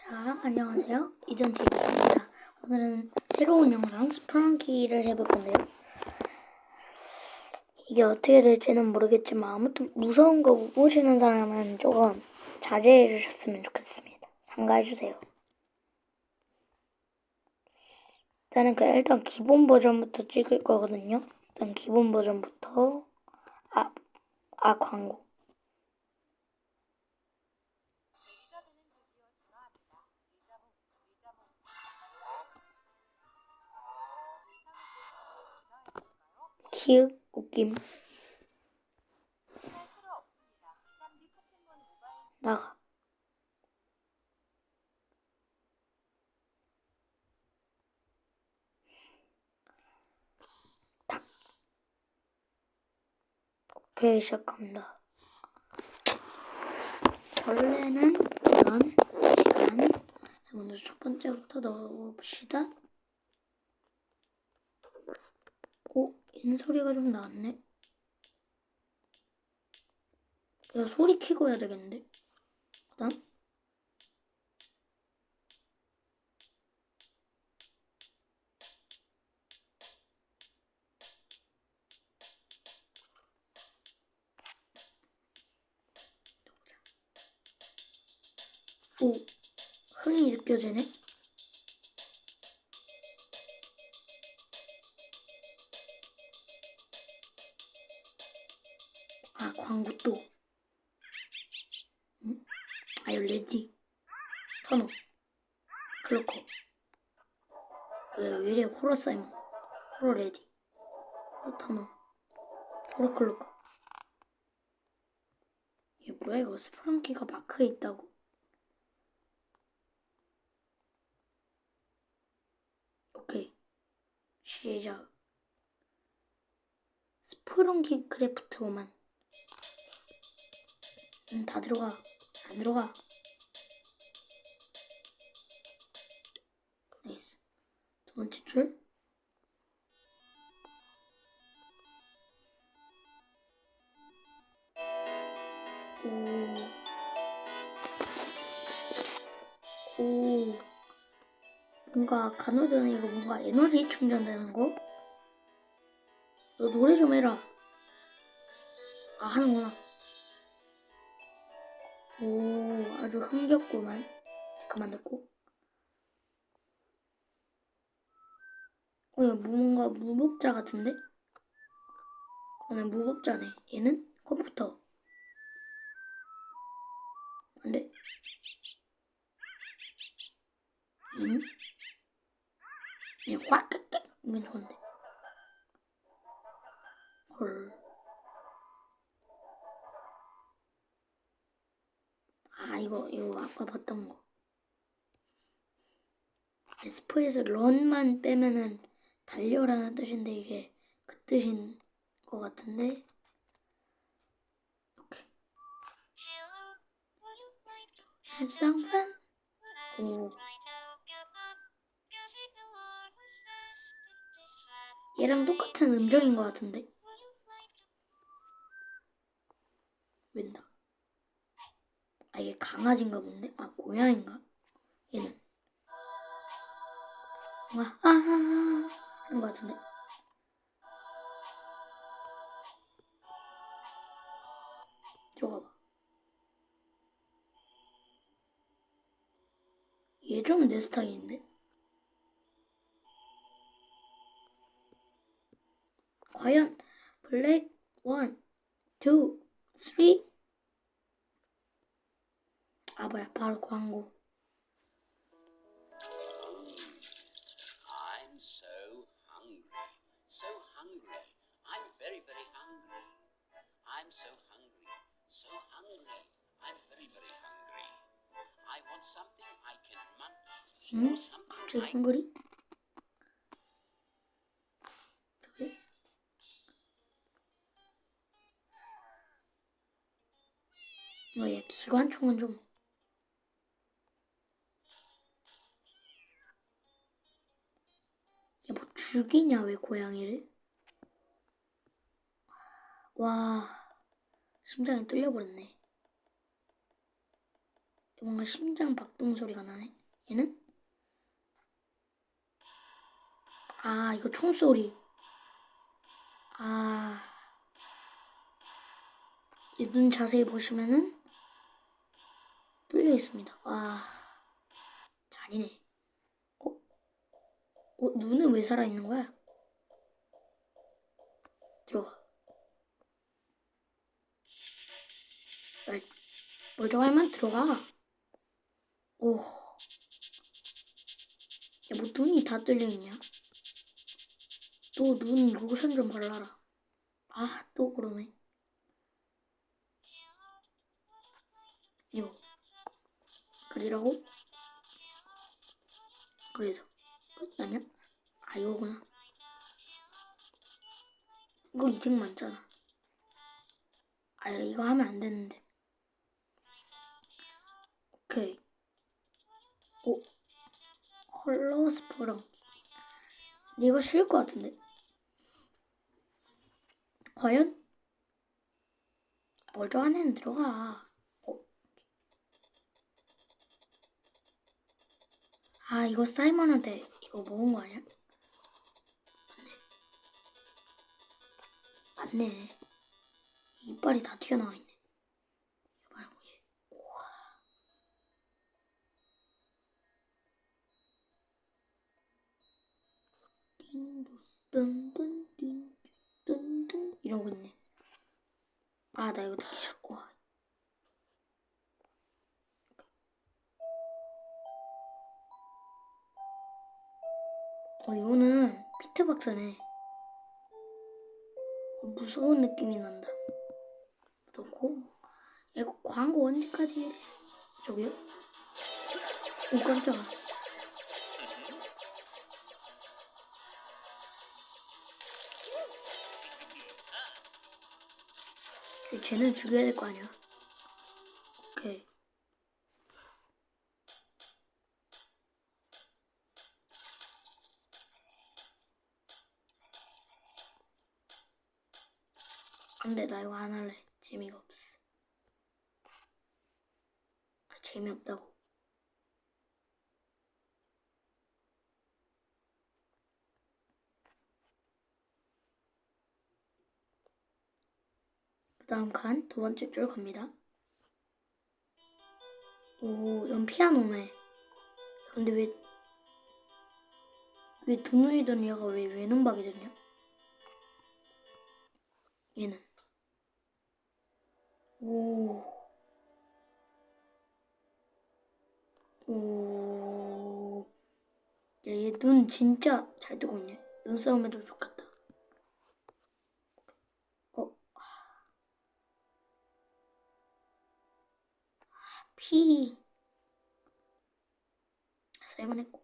자, 안녕하세요. 이전TV입니다. 오늘은 새로운 영상 스프랑키를 해볼 건데요. 이게 어떻게 될지는 모르겠지만 아무튼 무서운 거못 보시는 사람은 조금 자제해 주셨으면 좋겠습니다. 삼가해 주세요. 일단은 그 일단 기본 버전부터 찍을 거거든요. 일단 기본 버전부터 아, 아 광고. 키읔 웃김 할 필요 없습니다. 3D 포켓몬 모바일 나가. 딱. 오케이, 시작합니다. 설레는 이런. 자, 먼저 첫 번째부터 넣어봅시다. 오, 얘는 소리가 좀 나왔네. 이거 소리 키고 해야 되겠는데? 그 다음? 오, 흥이 느껴지네? 아, 광고 또. 응? 아유, 레디. 터너. 클로커. 왜, 왜 이래, 호러 사이먼. 호러 레디. 호러 터너. 호러 클로커. 얘 뭐야, 이거 스프랑키가 마크에 있다고? 오케이. 시작. 스프렁키 크래프트 오만. 음, 다 들어가. 안 들어가. 나이스. 두 번째 줄. 오. 오. 뭔가 간호전에 이거 뭔가 에너지 충전되는 거? 너 노래 좀 해라. 아, 하는구나. 오, 아주 흥겹구만. 그만 듣고. 어, 얘 뭔가 무법자 같은데? 오늘 무법자네. 얘는 컴퓨터. 안 돼. 얘는? 그냥 확, 깍깍! 이건 좋은데. 헐. 아, 이거, 이거 아까 봤던 거. 에스퍼에서 런만 빼면은 달려라는 뜻인데 이게 그 뜻인 것 같은데. 오케이. 해상판? 오. 얘랑 똑같은 음정인 것 같은데. 강아지인가 본데? 아, 고양인가? 얘는. 뭔가, 아, 아, 아, 아 하는 것 같은데. 들어가 봐. 얘 좀 내 스타일인데? 과연 블랙 원, 투, 쓰리, 바보야 바로 광고. 응? 갑자기 헝그리? 저게? 뭐야 기관총은 좀 죽이냐 왜 고양이를? 와 심장이 뚫려버렸네 뭔가 심장 박동 소리가 나네. 얘는? 아, 이거 총소리. 아. 이눈 자세히 보시면은 뚫려 있습니다. 와. 잔이네. 어? 어, 눈은 왜 살아있는 거야? 들어가. 말, 멀쩡하면 들어가. 오. 야, 뭐 눈이 다 뚫려 있냐? 또 눈 로션 좀 발라라. 아, 또 그러네. 이거. 그리라고? 그래서. 끝 아니야? 아, 이거구나. 이거 이색 많잖아. 아, 이거 하면 안 되는데. 오케이. 오. 근데 이거 쉬울 것 같은데. 과연? 멀쩡한 애는 들어가. 어. 아, 이거 사이먼한테 이거 먹은 거 아니야? 맞네. 맞네. 이빨이 다 튀어나와 있네. 이거 말고 얘. 우와. 띵돈돈돈띵돈돈 이러고 있네. 아, 나 이거 듣기 싫어. 어, 비트박스네. 무서운 느낌이 난다. 그렇고, 이거 광고 언제까지 해? 저기요? 오, 깜짝아. 쟤는 죽여야 될 거 아니야. 오케이. 안 돼, 나 이거 안 할래. 재미가 없어. 아, 재미없다고. 그 다음 칸, 두 번째 줄 갑니다. 오, 이건 피아노네. 근데 왜, 왜 두 눈이던 얘가 왜 외눈박이 됐냐? 얘는. 오. 오. 야, 얘 눈 진짜 잘 뜨고 있네. 눈싸움 해도 좋겠다. 어. 피. 살만했고.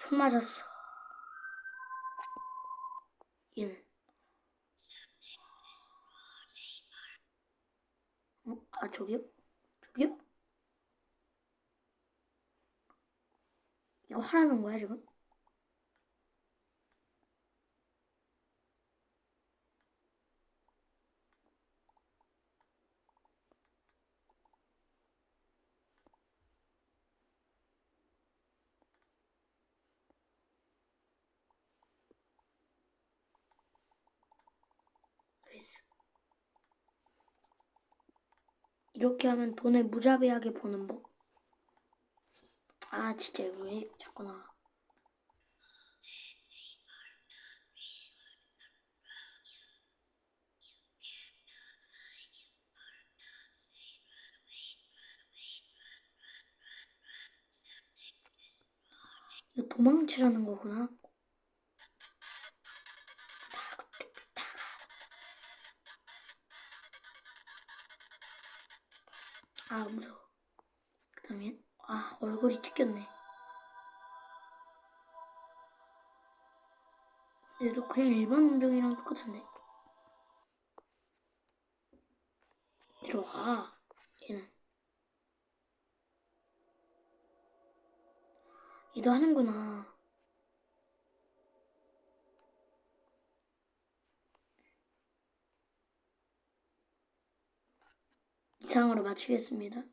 총 맞았어. 얘는. 어? 아, 저기요? 저기요? 이거 하라는 거야, 지금? 나이스. 이렇게 하면 돈을 무자비하게 버는 법. 아, 진짜 이거 왜 자꾸 나. 도망치라는 거구나. 아, 무서워. 그 다음에, 아, 얼굴이 찍혔네. 얘도 그냥 일반 음정이랑 똑같은데. 들어가. 얘는. 얘도 하는구나. 이상으로 마치겠습니다.